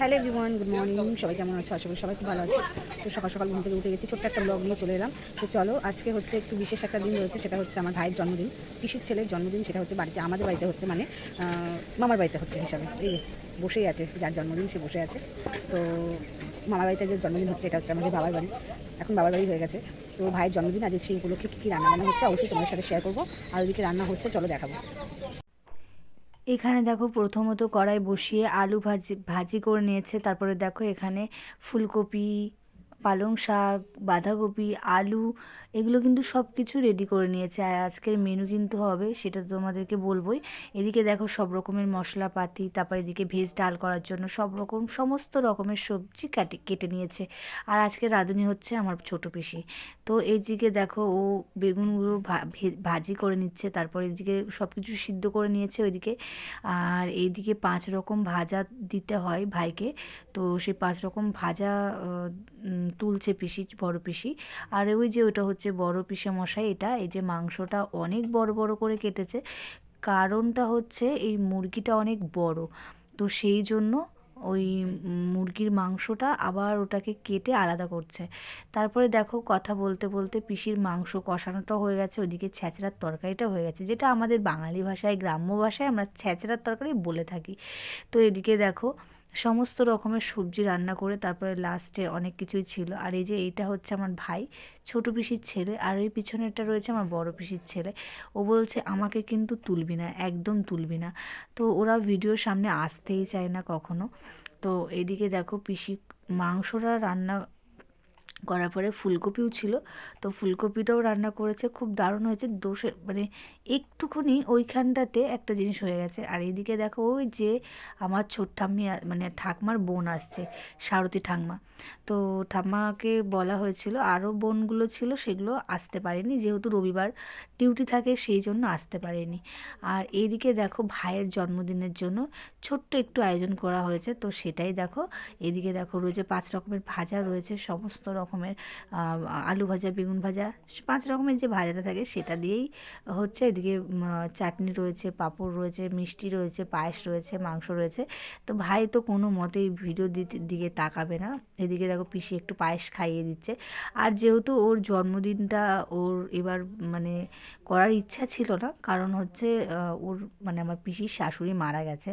Hello everyone, good morning. সবাই কেমন আছো? আশা করি সবাই খুব ভালো আছে। তো সকাল সকাল ঘুম থেকে উঠে গেছি, ছোট্ট একটা ব্লগ নিয়ে চলে এলাম। তো চলো, আজকে হচ্ছে একটু বিশেষ একটা দিন রয়েছে, সেটা হচ্ছে আমার ভাইয়ের জন্মদিন। পিসির ছেলের জন্মদিন, সেটা হচ্ছে বাড়িতে, আমাদের বাড়িতে হচ্ছে মানে মামার বাড়িতে হচ্ছে হিসাবে। এই বসেই আছে, যার জন্মদিন সে বসে আছে। তো মামার বাড়িতে যে জন্মদিন হচ্ছে, এটা হচ্ছে আমাদের বাবার বাড়ি। এখন বাবার বাড়ি হয়ে গেছে। তো ভাইয়ের জন্মদিন, আজ সেই উপলক্ষে কী কী রান্না বান্না হচ্ছে, অবশ্যই তোমাদের সাথে শেয়ার করব। আর ওদিকে রান্না হচ্ছে, চলো দেখাবো। এখানে দেখো প্রথমত কড়াই বসিয়ে আলু ভাজি ভাজি করে নিয়েছে তারপরে দেখো এখানে ফুলকপি পালং শাক, বাঁধাকপি, আলু, এগুলো কিন্তু সব কিছু রেডি করে নিয়েছে। আর আজকের মেনু কিন্তু হবে, সেটা তোমাদেরকে বলবোই। এদিকে দেখো সব রকমের মশলাপাতি, তারপর এদিকে ভেজ ডাল করার জন্য সব রকম, সমস্ত রকমের সবজি কাটে, কেটে নিয়েছে। আর আজকে রাঁধুনি হচ্ছে আমার ছোট পিসি। তো এইদিকে দেখো ও বেগুনগুলো ভাজি করে নিচ্ছে, তারপর এদিকে সব কিছু সিদ্ধ করে নিয়েছে ওইদিকে। আর এইদিকে পাঁচ রকম ভাজা দিতে হয় ভাইকে। তো সেই পাঁচ রকম ভাজা তুলছে পিসি, বড় পিসি। আর ওই যে ওটা হচ্ছে বড় পিসে মশাই, এটা এই যে মাংসটা অনেক বড় বড় করে কেটেছে। কারণটা হচ্ছে এই মুরগিটা অনেক বড়। তো সেই জন্য ওই মুরগির মাংসটা আবার ওটাকে কেটে আলাদা করছে। তারপরে দেখো কথা বলতে বলতে পিসির মাংস কষানোটা হয়ে গেছে, ওদিকে ছ্যাঁচড়ার তরকারিটা হয়ে গেছে, যেটা আমাদের বাঙালি ভাষায়, গ্রাম্য ভাষায় আমরা ছ্যাঁচড়ার তরকারি বলে থাকি। তো এদিকে দেখো সমস্ত রকমের সবজি রান্না করে তারপরে লাস্টে অনেক কিছুই ছিল। আর এই যে এইটা হচ্ছে আমার ভাই, ছোট পিসির ছেলে, আর এই পিছনেরটা রয়েছে আমার বড় পিসির ছেলে। ও বলছে, আমাকে কিন্তু তুলবি না, একদম তুলবি না। তো ওরা ভিডিওর সামনে আসতেই চায় না কখনো। তো এদিকে দেখো পিসি মাংসটা রান্না করার পরে ফুলকপিও ছিল। তো ফুলকপিটাও রান্না করেছে, খুব দারুণ হয়েছে। দোষে মানে একটুখানি ওইখানটাতে একটা জিনিস হয়ে গেছে। আর এদিকে দেখো ওই যে আমার ছোট ঠাম্মি মানে ঠাকমার বোন আসছে, সারথী ঠাকমা। তো ঠাম্মাকে বলা হয়েছিল, আরও বোনগুলো ছিল, সেগুলো আসতে পারেনি। যেহেতু রবিবার ডিউটি থাকে, সেই জন্য আসতে পারেনি। আর এইদিকে দেখো ভাইয়ের জন্মদিনের জন্য ছোট্ট একটু আয়োজন করা হয়েছে। তো সেটাই দেখো, এদিকে দেখো রয়েছে পাঁচ রকমের ভাজা রয়েছে, সমস্ত রকমের আলু ভাজা, বেগুন ভাজা পাঁচ রকমের যে ভাজাটা থাকে সেটা দিয়েই হচ্ছে। এদিকে চাটনি রয়েছে, পাঁপড় রয়েছে, মিষ্টি রয়েছে, পায়েস রয়েছে, মাংস রয়েছে। তো ভাই তো কোনো মতেই ভিডিও দিকে তাকাবে না। এদিকে দেখো পিসি একটু পায়েস খাইয়ে দিচ্ছে। আর যেহেতু ওর জন্মদিনটা ওর এবার মানে করার ইচ্ছা ছিল না, কারণ হচ্ছে ওর মানে আমার পিসির শাশুড়ি মারা গেছে,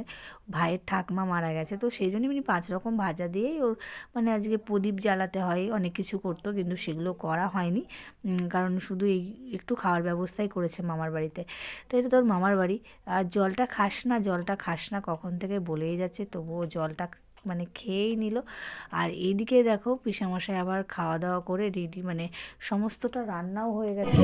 ভাইয়ের ঠাকমা মারা গেছে, তো সেই জন্য এমনি পাঁচ রকম ভাজা দিয়েই ওর মানে আজকে প্রদীপ জ্বালাতে হয়, অনেক কিছু করতো, কিন্তু সেগুলো করা হয়নি। কারণ শুধু এই একটু খাওয়ার ব্যবস্থাই করেছে মামার বাড়িতে। তো এটা তোর মামার বাড়ি। আর জলটা খাস না, জলটা খাস না কখন থেকে বলেই যাচ্ছে, তবুও জলটা মানে খেয়েই নিল। আর এইদিকে দেখো পিসামশাই আবার খাওয়া দাওয়া করে রেডি মানে সমস্তটা রান্নাও হয়ে গেছে।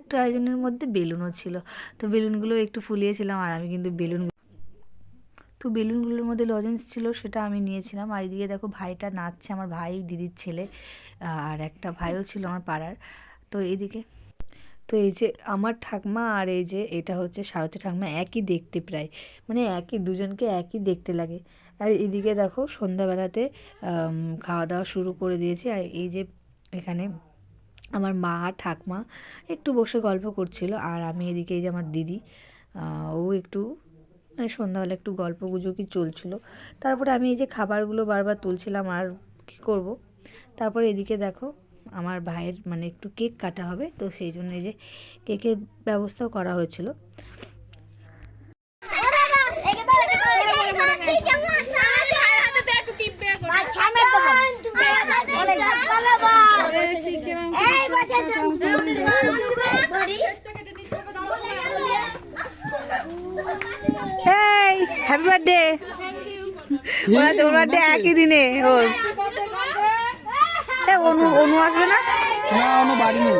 একটু আয়োজনের মধ্যে বেলুনও ছিল। তো বেলুনগুলো একটু ফুলিয়েছিলাম আর আমি কিন্তু বেলুন তো বেলুনগুলোর মধ্যে লজেন্স ছিল, সেটা আমি নিয়েছিলাম। আর এদিকে দেখো ভাইটা নাচছে, আমার ভাই দিদির ছেলে, আর একটা ভাইও ছিল আমার পাড়ার। তো এইদিকে তো এই যে আমার ঠাকমা আর এই যে এটা হচ্ছে সারথী ঠাকমা, একই দেখতে প্রায়। মানে একই, দুজনকে একই দেখতে লাগে। আর এদিকে দেখো সন্ধ্যাবেলাতে খাওয়া দাওয়া শুরু করে দিয়েছি। আর এই যে এখানে আমার মা ঠাকমা একটু বসে গল্প করছিল, আর আমি এদিকে এই যে আমার দিদি ও একটু মানে সন্ধ্যাবেলা একটু গল্প গুজবই চলছিল। তারপরে আমি এই যে খাবারগুলো বারবার তুলছিলাম, আর কী করব? তারপরে এদিকে দেখো, আমার ভাইয়ের মানে একটু কেক কাটা হবে, তো সেই জন্য এই যে কেকের ব্যবস্থাও করা হয়েছিল। হ্যাপি বার্থডে ওরা তোর বার্থডে একই দিনে ওর অনু অনু আসবে না? না কোনো বাড়ি নেই।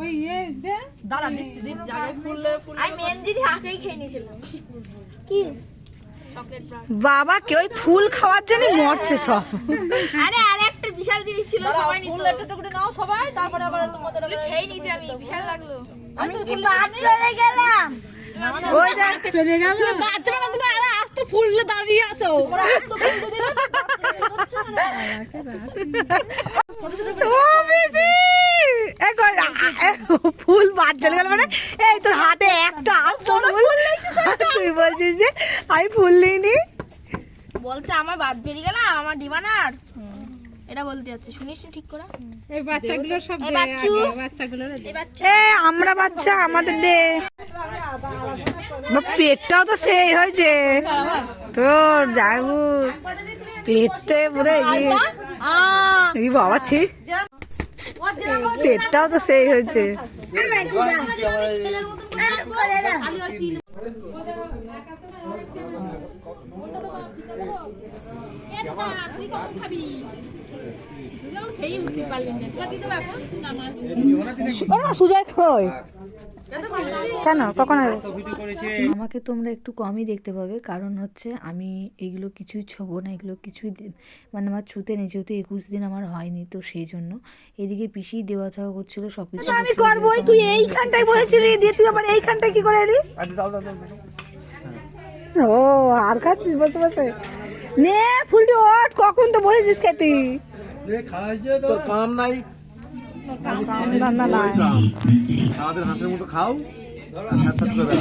ওই ইয়ে যে দাঁড়া দিচ্ছি দিচ্ছি আগে ফুললে ফুল আমি মেহেন্দির হাঁকেই খেয়ে নিয়েছিলাম। কি? বাবা কে ওই ফুল খাওয়ার জন্য মরছে সব। আরে আরেক বিশাল জিনিস ছিল সবাই নিত। ফুল একটা টুকরো নাও সবাই তারপরে আবার তোমাদের এগুলো খেয়ে নিয়েছি আমি বিশাল লাগল। আমি তো ফুল চলে গেলাম? ওই চলে গেল। বাচ্চারা তুমি আরে আজ তো ফুললে দাঁড়িয়ে আছো। তোমরা আসতো ফুল যদি ফুল বাদ চলে গেল মানে? এই তোর হাতে একটা আসতো তুই বলছিস যে আমি ফুল নিইনি? বলছে আমার বাদ বেরিয়ে গেলাম আমার ডিমানার। এটা বলতে যাচ্ছে শুনিস ঠিক করে? এই বাচ্চাগুলো সব দে আগে বাচ্চাগুলো এই বাচ্চা। এ আমরা বাচ্চা আমাদের দে। বা পেটটাও তো সেই হয়েছে। তোর যাব পেটতে পুরো এই বাবা ছি। পেটটাও তো সেই হয়েছে। ওরা সুজয় কই? কেন? কখন আমাকে তোমরা একটু কমই দেখতে পাবে কারণ হচ্ছে আমি এগুলো কিছুই ছোবো না এগুলো কিছুই মানে আমার ছুতে নেই যেহেতু একুশ দিন আমার হয়নি তো সেই জন্য। এদিকে পিসি দেওয়া থাওয়া করছিল সব কিছু আমি করবোই তুই এইখানটায় বলেছিলি দিয়ে তুই আবার এইখানটায় কি করে এলি? ও আর খাচ্ছিস বসে বসে। নে ফুলটি ওঠ কখন তো বলেছিস খেতি। তোর কাম নাই। আমাদের হাঁসের মতো খাও আর হাত হাত করে